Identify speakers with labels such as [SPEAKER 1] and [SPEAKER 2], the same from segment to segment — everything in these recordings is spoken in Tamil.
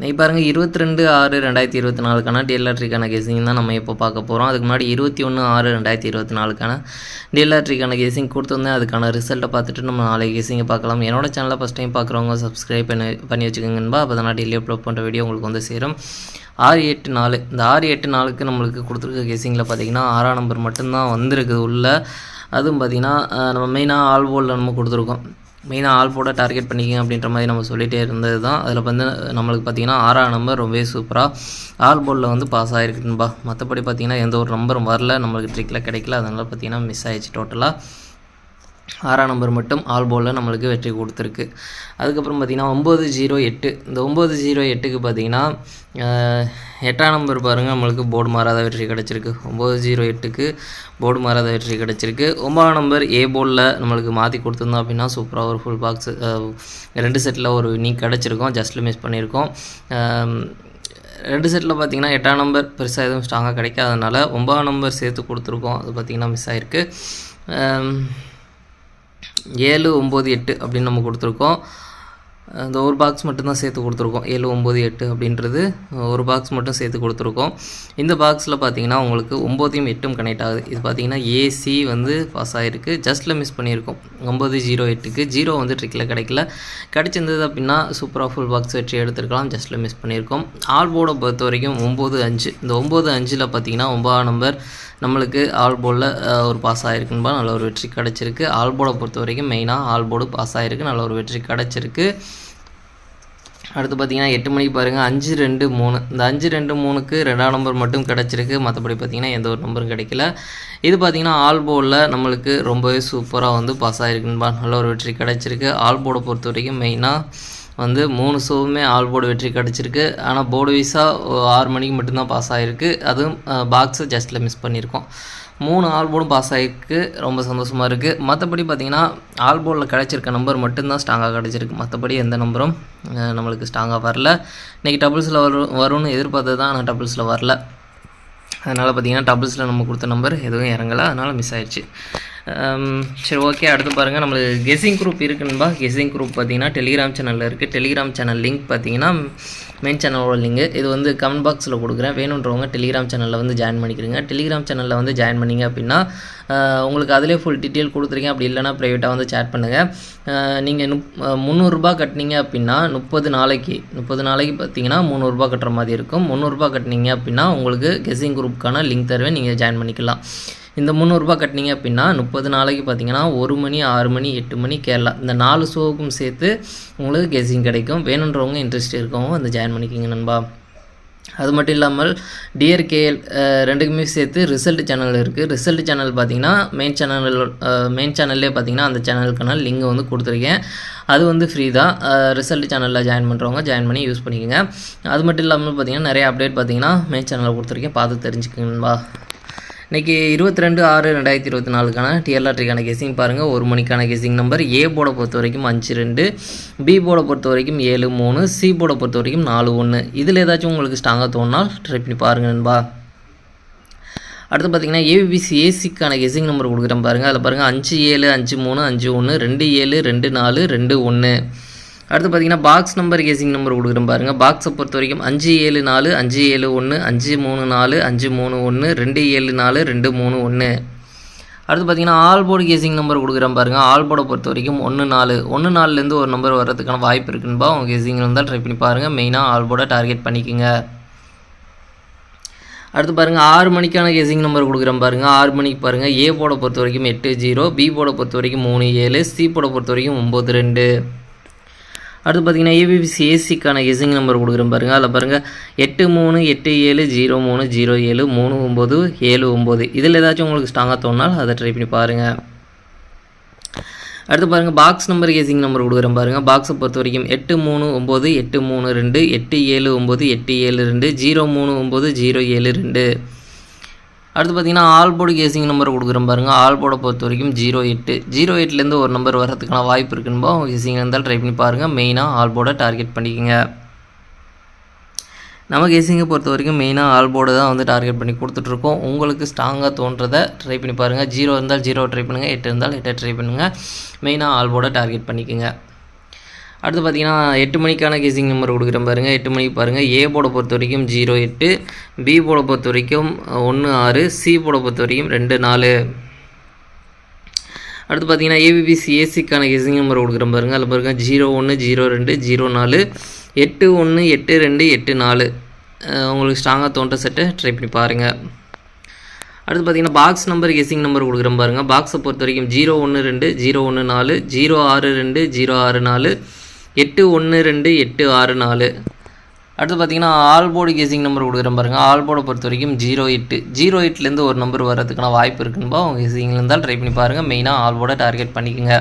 [SPEAKER 1] நீ பாருங்கள் இருபத்தி ரெண்டு ஆறு ரெண்டாயிரத்தி இருபத்தி நாலுக்கான டிஎல்ஆர்ட்ரிக்கான கேசிங் தான் நம்ம இப்போ பார்க்க போகிறோம் அதுக்கு முன்னாடி இருபத்தி ஒன்று ஆறு ரெண்டாயிரத்தி இருபத்தி நாலுக்கான டிஎல்ஆர்ட்ரிக்கான கேசிங் கொடுத்துருந்தேன். அதுக்கான ரிசல்ட்டை பார்த்துட்டு நம்ம நாளைக்கு கேசிங்கை பார்க்கலாம். என்னோட சேனலை ஃபஸ்ட் டைம் பார்க்குறவங்க சப்ஸ்கிரைப் பண்ணி பண்ணி வச்சுக்கோங்கன்பா அப்போ தான் டெய்லி அப்லோட் பண்ணுற வீடியோ உங்களுக்கு வந்து சேரும். ஆறு எட்டு நாலு இந்த ஆறு எட்டு நாளுக்கு நம்மளுக்கு கொடுத்துருக்க கேசிங்கில் பார்த்தீங்கன்னா ஆறாம் நம்பர் மட்டும்தான் வந்திருக்குது உள்ள. அதுவும் பார்த்திங்கன்னா நம்ம மெயினாக ஆல் நம்ம கொடுத்துருக்கோம். மெயினாக ஆல் போட டார்கெட் பண்ணிக்கங்க அப்படின்ற மாதிரி நம்ம சொல்லிகிட்டே இருந்தது தான். அதில் வந்து நம்மளுக்கு பார்த்தீங்கன்னா ஆறாம் நம்பர் ரொம்பவே சூப்பராக ஆல் போர்டில் வந்து பாஸ் ஆகிருக்குன்பா மற்றபடி பார்த்தீங்கன்னா எந்த ஒரு நம்பரும் வரல. நம்மளுக்கு ட்ரிக்கில் கிடைக்கல. அதனால் பார்த்தீங்கன்னா மிஸ் ஆகிடுச்சு டோட்டலாக ஆறாம் நம்பர் மட்டும் ஆல் போலில் நம்மளுக்கு வெற்றி கொடுத்துருக்கு. அதுக்கப்புறம் பார்த்திங்கன்னா ஒம்பது ஜீரோ எட்டு. இந்த ஒம்பது ஜீரோ எட்டுக்கு பார்த்திங்கன்னா எட்டாம் நம்பர் பாருங்கள் நம்மளுக்கு போர்டு மாறாத வெற்றி கிடச்சிருக்கு. ஒம்பது ஜீரோ எட்டுக்கு போர்டு மாறாத வெற்றி கிடச்சிருக்கு. ஒம்பதாம் நம்பர் ஏ போர்டில் நம்மளுக்கு மாற்றி கொடுத்துருந்தோம் அப்படின்னா சூப்பராக ஒரு ஃபுல் பாக்ஸ் ரெண்டு செட்டில் ஒரு நீ கிடச்சிருக்கோம். ஜஸ்ட்டில் மிஸ் பண்ணியிருக்கோம். ரெண்டு செட்டில் பார்த்தீங்கன்னா எட்டாம் நம்பர் பெருசாக எதுவும் ஸ்ட்ராங்காக கிடைக்காதனால ஒன்பதாம் நம்பர் சேர்த்து கொடுத்துருக்கோம். அது பார்த்திங்கன்னா மிஸ் ஆகிருக்கு ஏழு ஒம்பது எட்டு அப்படின்னு நம்ம கொடுத்துருக்கோம். அந்த ஒரு பாக்ஸ் மட்டும்தான் சேர்த்து கொடுத்துருக்கோம். ஏழு ஒம்பது எட்டு அப்படின்றது ஒரு பாக்ஸ் மட்டும் சேர்த்து கொடுத்துருக்கோம். இந்த பாக்ஸில் பார்த்தீங்கன்னா உங்களுக்கு ஒம்போதையும் எட்டும் கனெக்ட் ஆகுது. இது பார்த்தீங்கன்னா ஏசி வந்து பாஸ் ஆகிருக்கு ஜஸ்ட்டில் மிஸ் பண்ணியிருக்கோம். ஒம்பது ஜீரோ எட்டுக்கு. ஜீரோ வந்து ட்ரிக்கில் கிடைக்கல. கிடச்சிருந்தது அப்படின்னா சூப்பராக ஃபுல் பாக்ஸ் வெற்றி எடுத்துருக்கலாம். ஜஸ்ட்டில் மிஸ் பண்ணியிருக்கோம். ஆல் போர்டை பொறுத்த வரைக்கும் ஒம்பது அஞ்சு. இந்த ஒம்பது அஞ்சில் பார்த்தீங்கன்னா ஒம்பதாம் நம்பர் நம்மளுக்கு ஆல் போர்டில் ஒரு பாஸ் ஆகிருக்குன்பா நல்ல ஒரு வெற்றி கிடச்சிருக்கு. ஆல் போர்டை பொறுத்த வரைக்கும் மெயினாக ஆல் போர்டு பாஸ் ஆகிருக்கு நல்ல ஒரு வெற்றி கிடச்சிருக்கு. அடுத்து பார்த்தீங்கன்னா எட்டு மணிக்கு பாருங்கள் அஞ்சு ரெண்டு மூணு. இந்த அஞ்சு ரெண்டு மூணுக்கு ரெண்டாம் நம்பர் மட்டும் கிடச்சிருக்கு. மற்றபடி பார்த்தீங்கன்னா எந்த ஒரு நம்பரும் கிடைக்கல. இது பார்த்திங்கன்னா ஆல் போர்டில் நம்மளுக்கு ரொம்பவே சூப்பராக வந்து பாஸ் ஆகிருக்குன்பா நல்ல ஒரு வெற்றி கிடச்சிருக்கு. ஆல் போர்டை பொறுத்த வரைக்கும் மெயினாக வந்து மூணு ஷோவுமே ஆல் போர்டு வெற்றி கிடச்சிருக்கு. ஆனால் போர்டு வைஸாக ஆறு மணிக்கு மட்டும்தான் பாஸ் ஆகிருக்கு அதுவும் பாக்ஸை ஜஸ்ட்டில் மிஸ் பண்ணியிருக்கோம். மூணு ஆல் போர்டும் பாஸ் ஆகிருக்கு ரொம்ப சந்தோஷமாக இருக்குது மற்றபடி பார்த்திங்கன்னா ஆல் போர்டில் கிடச்சிருக்க நம்பர் மட்டும்தான் ஸ்ட்ராங்காக கிடச்சிருக்கு. மற்றபடி எந்த நம்பரும் நம்மளுக்கு ஸ்ட்ராங்காக வரல. இன்றைக்கி டபுள்ஸில் வரும் வரும்னு எதிர்பார்த்தது தான் ஆனால் டபுள்ஸில் வரல. அதனால் பார்த்தீங்கன்னா டபுள்ஸில் நம்ம கொடுத்த நம்பர் எதுவும் இறங்கலை. அதனால் மிஸ் ஆயிடுச்சு. சரி ஓகே அடுத்து பாருங்கள் நம்மளுக்கு கெஸிங் குரூப் இருக்குன்பா கெஸிங் குரூப் பார்த்தீங்கன்னா டெலிகிராம் சேனலில் இருக்குது டெலிகிராம் சேனல் லிங்க் பார்த்தீங்கன்னா மெயின் சேனலோட லிங்க் இது வந்து கமெண்ட் பாக்ஸில் கொடுக்குறேன். வேணுன்றவங்க டெலிகிராம் சேனலில் வந்து ஜாயின் பண்ணிக்கிறீங்க டெலிகிராம் சேனலில் வந்து ஜாயின் பண்ணீங்க அப்படின்னா உங்களுக்கு அதிலே ஃபுல் டீட்டெயில் கொடுத்துருக்கேன். அப்படி இல்லைனா ப்ரைவேட்டாக வந்து சேட் பண்ணுங்கள் நீங்கள் நுப் முந்நூறுரூபா கட்டினீங்க அப்படின்னா முப்பது நாளைக்கு முப்பது நாளைக்கு பார்த்தீங்கன்னா முந்நூறுரூபா கட்டுற மாதிரி இருக்கும். முந்நூறுரூபா கட்டினீங்க அப்படின்னா உங்களுக்கு கெஸிங் குரூப்புக்கான லிங்க் தருவேன். நீங்கள் ஜாயின் பண்ணிக்கலாம். இந்த முந்நூறுரூபா கட்டினீங்க அப்படின்னா முப்பது நாளைக்கு பார்த்தீங்கன்னா ஒரு மணி ஆறு மணி எட்டு மணி கேரளா இந்த நாலு ஷோவுக்கும் சேர்த்து உங்களுக்கு கெஸிங் கிடைக்கும். வேணுன்றவங்க இன்ட்ரெஸ்ட் இருக்கவங்க வந்து ஜாயின் பண்ணிக்கிங்க நண்பா. அது மட்டும் இல்லாமல் டிஆர்கேஎல் ரெண்டுக்குமே சேர்த்து ரிசல்ட் சேனல் இருக்குது ரிசல்ட் சேனல் பார்த்தீங்கன்னா மெயின் சேனல் மெயின் சேனல்லே பார்த்தீங்கன்னா அந்த சேனலுக்கான லிங்க் வந்து கொடுத்துருக்கேன். அது வந்து ஃப்ரீ தான். ரிசல்ட் சேனலில் ஜாயின் பண்ணுறவங்க ஜாயின் பண்ணி யூஸ் பண்ணிக்கோங்க. அது மட்டும் இல்லாமல் பார்த்தீங்கன்னா நிறைய அப்டேட் பார்த்தீங்கன்னா மெயின் சேனலில் கொடுத்துருக்கேன். பார்த்து தெரிஞ்சுக்கணும்பா இன்றைக்கி இருபத்தி ரெண்டு ஆறு ரெண்டாயிரத்தி இருபத்தி நாலுக்கான டிஎல்ஆர்டிக்கான கெஸிங் பாருங்கள் ஒரு மணிக்கான கெஸிங் நம்பர் ஏ போர்டை பொறுத்த வரைக்கும் அஞ்சு ரெண்டு பி போர்டை பொறுத்த வரைக்கும் ஏழு மூணு சி போர்டை பொறுத்த வரைக்கும் நாலு ஒன்று இதில் ஏதாச்சும் உங்களுக்கு ஸ்ட்ராங்காக தோணுனால் ட்ரை பண்ணி பாருங்கள் நண்பா. அடுத்து பார்த்தீங்கன்னா ஏபிசி ஏசிக்கான கெஸிங் நம்பர் கொடுக்குறேன் பாருங்கள் அதில் பாருங்கள் அஞ்சு ஏழு அஞ்சு மூணு அஞ்சு ஒன்று ரெண்டு ஏழு ரெண்டு நாலு ரெண்டு ஒன்று அடுத்து பார்த்தீங்கன்னா பாக்ஸ் நம்பர் கேசிங் நம்பர் கொடுக்குறேன் பாருங்கள் பாக்ஸை பொறுத்த வரைக்கும் அஞ்சு ஏழு நாலு அஞ்சு ஏழு ஒன்று அஞ்சு மூணு நாலு அஞ்சு மூணு ஒன்று ரெண்டு ஏழு நாலு ரெண்டு மூணு ஒன்று அடுத்து பார்த்தீங்கன்னா ஆல் போர்டு கேசிங் நம்பர் கொடுக்குறேன் பாருங்கள் ஆல் போர்டை பொறுத்த வரைக்கும் ஒன்று நாலு. ஒன்று நாலுலேருந்து ஒரு நம்பர் வர்றதுக்கான வாய்ப்பு இருக்குன்பா உங்கள் கேசிங் இருந்தால் ட்ரை பண்ணி பாருங்கள் மெயினாக ஆல் போர்டை டார்கெட் பண்ணிக்கோங்க. அடுத்து பாருங்கள் ஆறு மணிக்கான கேசிங் நம்பர் கொடுக்குறேன் பாருங்கள் ஆறு மணிக்கு பாருங்கள் ஏ போர்டை பொறுத்த வரைக்கும் எட்டு ஜீரோ பி போர்டை பொறுத்த வரைக்கும் மூணு ஏழு சி போர்டை பொறுத்த வரைக்கும் ஒம்பது ரெண்டு. அடுத்து பார்த்தீங்கன்னா ஏபிபிசி ஏசிக்கான கெஸிங் நம்பர் கொடுக்குறேன் பாருங்கள் அதில் பாருங்கள் எட்டு மூணு எட்டு ஏழு ஜீரோ மூணு ஜீரோ ஏழு மூணு ஒம்பது ஏழு ஒம்பது. இதில் ஏதாச்சும் உங்களுக்கு ஸ்ட்ராங்காக தோணுனால் அதை ட்ரை பண்ணி பாருங்கள் அடுத்து பாருங்கள் பாக்ஸ் நம்பர் கேசிங் நம்பர் கொடுக்குறேன் பாருங்கள் பாக்ஸை பொறுத்த வரைக்கும் எட்டு மூணு ஒம்பது எட்டு மூணு ரெண்டு எட்டு ஏழு ஒம்பது எட்டு ஏழு ரெண்டு ஜீரோ மூணு ஒம்பது ஜீரோ ஏழு ரெண்டு. அடுத்து பார்த்தீங்கன்னா ஆல் கேசிங் நம்பர் கொடுக்குறோம் பாருங்கள் ஆல் பொறுத்த வரைக்கும் ஜீரோ எட்டு ஜீரோ எட்டுலேருந்து ஒரு நம்பர் வரதுக்கான வாய்ப்பு இருக்குன்னு உங்கள் கேசிங் இருந்தால் ட்ரை பண்ணி பாருங்கள் மெயினாக ஆல்போட டார்கெட் பண்ணிக்கோங்க. நம்ம கேசிங்கை பொறுத்த வரைக்கும் மெயினாக ஆல் தான் வந்து டார்கெட் பண்ணி கொடுத்துட்ருக்கோம். உங்களுக்கு ஸ்ட்ராங்காக தோன்றதை ட்ரை பண்ணி பாருங்கள் ஜீரோ இருந்தால் ஜீரோ ட்ரை பண்ணுங்கள் எட்டு இருந்தால் எட்டை ட்ரை பண்ணுங்கள் மெயினாக ஆல்போட டார்கெட் பண்ணிக்கோங்க. அடுத்து பார்த்தீங்கன்னா எட்டு மணிக்கான கேசிங் நம்பர் கொடுக்குறேன் பாருங்கள் எட்டு மணிக்கு பாருங்கள் ஏ போட பொறுத்த வரைக்கும் ஜீரோ எட்டு பி போட பொறுத்த வரைக்கும் ஒன்று ஆறு சி போட பொறுத்த வரைக்கும் ரெண்டு நாலு. அடுத்து பார்த்தீங்கன்னா ஏபிபிசி ஏசிக்கான கேசிங் நம்பர் கொடுக்குறேன் பாருங்கள் அதில் பாருங்கள் ஜீரோ ஒன்று ஜீரோ ரெண்டு ஜீரோ நாலு எட்டு ஒன்று எட்டு ரெண்டு எட்டு நாலு. உங்களுக்கு ஸ்ட்ராங்காக தோன்ற செட்டை ட்ரை பண்ணி பாருங்கள் அடுத்து பார்த்தீங்கன்னா பாக்ஸ் நம்பர் கெஸிங் நம்பர் கொடுக்குறேன் பாருங்கள் பாக்ஸை பொறுத்த வரைக்கும் ஜீரோ ஒன்று ரெண்டு ஜீரோ ஒன்று நாலு ஜீரோ ஆறு ரெண்டு ஜீரோ ஆறு நாலு. எட்டு ஒன்று ரெண்டு எட்டு ஆறு நாலு. அடுத்து பார்த்தீங்கன்னா ஆல்போர்டு கேசிங் நம்பர் கொடுக்குறேன் பாருங்கள் ஆல்போர்டை பொறுத்த வரைக்கும் ஜீரோ எட்டு. ஜீரோ எட்டுலேருந்து ஒரு நம்பர் வர்றதுக்கான வாய்ப்பு இருக்குன்பா உங்கள் கேசிங்கில் இருந்தால் ட்ரை பண்ணி பாருங்கள் மெயினாக ஆல்போர்டை டார்கெட் பண்ணிக்கோங்க.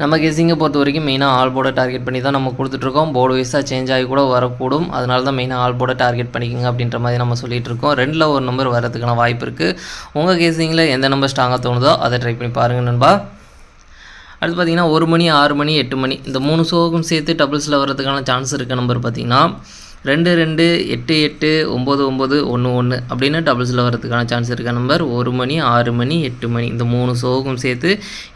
[SPEAKER 1] நம்ம கெஸிங்கை பொறுத்த வரைக்கும் மெயினாக ஆல்போர்டை டார்கெட் பண்ணி தான் நம்ம கொடுத்துட்ருக்கோம். போர்டு வைஸாக சேஞ்ச் ஆகி கூட வரக்கூடும். அதனால தான் மெயினாக ஆல்போர்டை டார்கெட் பண்ணிக்கோங்க அப்படின்ற மாதிரி நம்ம சொல்லிட்டு இருக்கோம் ரெண்டில் ஒரு நம்பர் வரதுக்கான வாய்ப்பு இருக்குது உங்கள் கேசிங்கில் எந்த நம்பர் ஸ்ட்ராங்காக தோணுதோ அதை ட்ரை பண்ணி பாருங்கள் நண்பா. அடுத்து பார்த்தீங்கன்னா ஒரு மணி ஆறு மணி எட்டு மணி இந்த மூணு ஷோவுக்கும் சேர்த்து டபுள்ஸில் வர்றதுக்கான சான்ஸ் இருக்க நம்பர் பார்த்தீங்கன்னா ரெண்டு ரெண்டு எட்டு எட்டு ஒம்பது ஒம்பது ஒன்று ஒன்று அப்படின்னு டபுள்ஸில் வர்றதுக்கான சான்ஸ் இருக்க நம்பர் ஒரு மணி ஆறு மணி எட்டு மணி. இந்த மூணு ஷோவுக்கும் சேர்த்து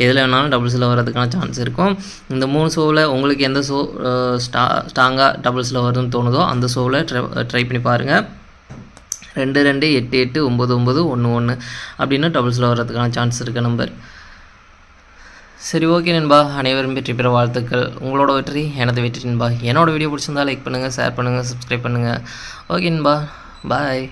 [SPEAKER 1] எதில் வேணாலும் டபுள்ஸில் வர்றதுக்கான சான்ஸ் இருக்கும். இந்த மூணு ஷோவில் உங்களுக்கு எந்த ஷோ ஸ்டா ஸ்ட்ராங்காக டபுள்ஸில் வருதுன்னு தோணுதோ அந்த ஷோவில் ட்ரை ட்ரை பண்ணி பாருங்கள் ரெண்டு ரெண்டு எட்டு எட்டு ஒம்பது ஒம்பது ஒன்று ஒன்று அப்படின்னு டபுள்ஸில் வர்றதுக்கான சான்ஸ் இருக்க நம்பர் சரி ஓகே நண்பா. அனைவரும் வெற்றி பெற வாழ்த்துக்கள். உங்களோட வெற்றி எனது வெற்றி நண்பா. என்னோட வீடியோ பிடிச்சிருந்தா லைக் பண்ணுங்கள் ஷேர் பண்ணுங்கள் சப்ஸ்கிரைப் பண்ணுங்கள் ஓகே நண்பா. பாய்